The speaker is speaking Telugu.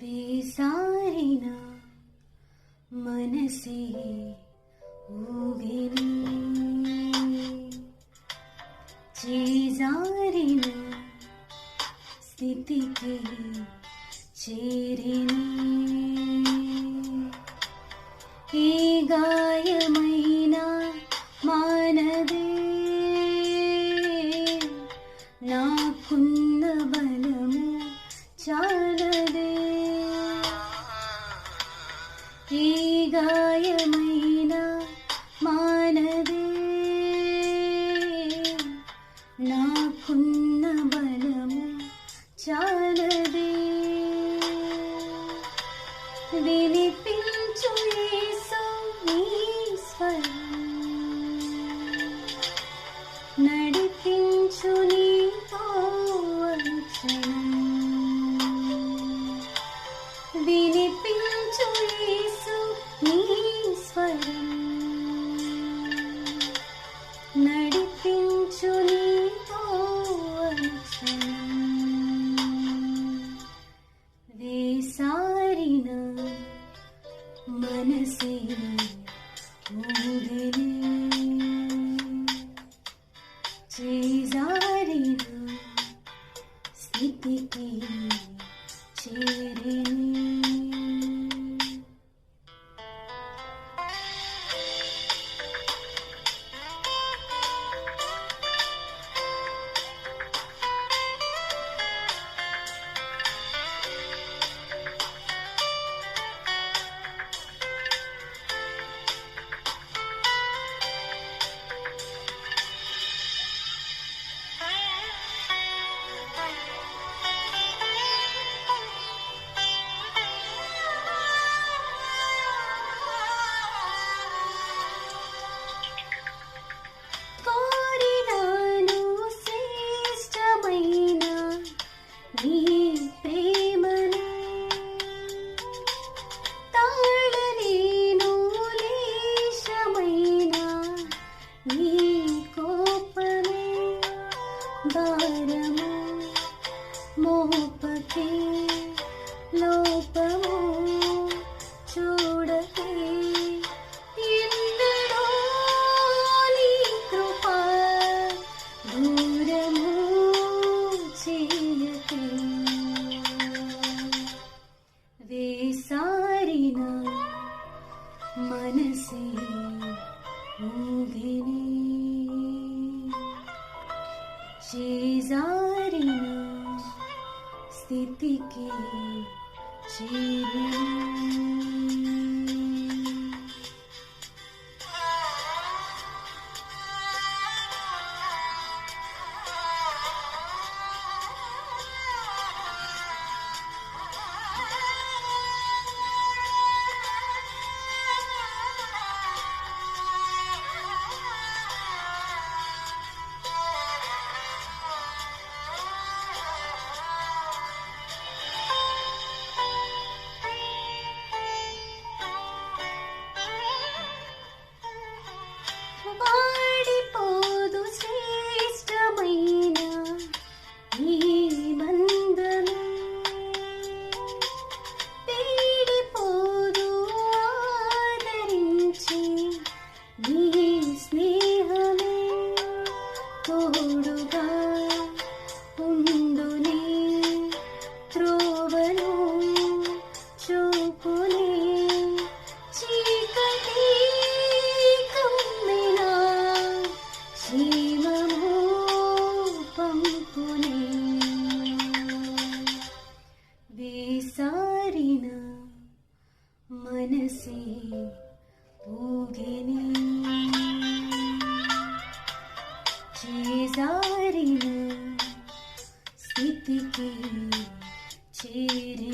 बेसारिना मनसि ऊगिसारिना स्थितिके चेरि गायमय వినిపించు నీ నడిపించు నీతో వినిపించు యేసు నీ స్వరం. నడిపించు నీతో వేసారిన మనసే ఊగిని చేజారిన స్థితికి చేరిన मनसि शेजारिणि स्थितिके स्थिति দুর্গা ചേരാറിന് സ്ഥിതിക്ക് ചേര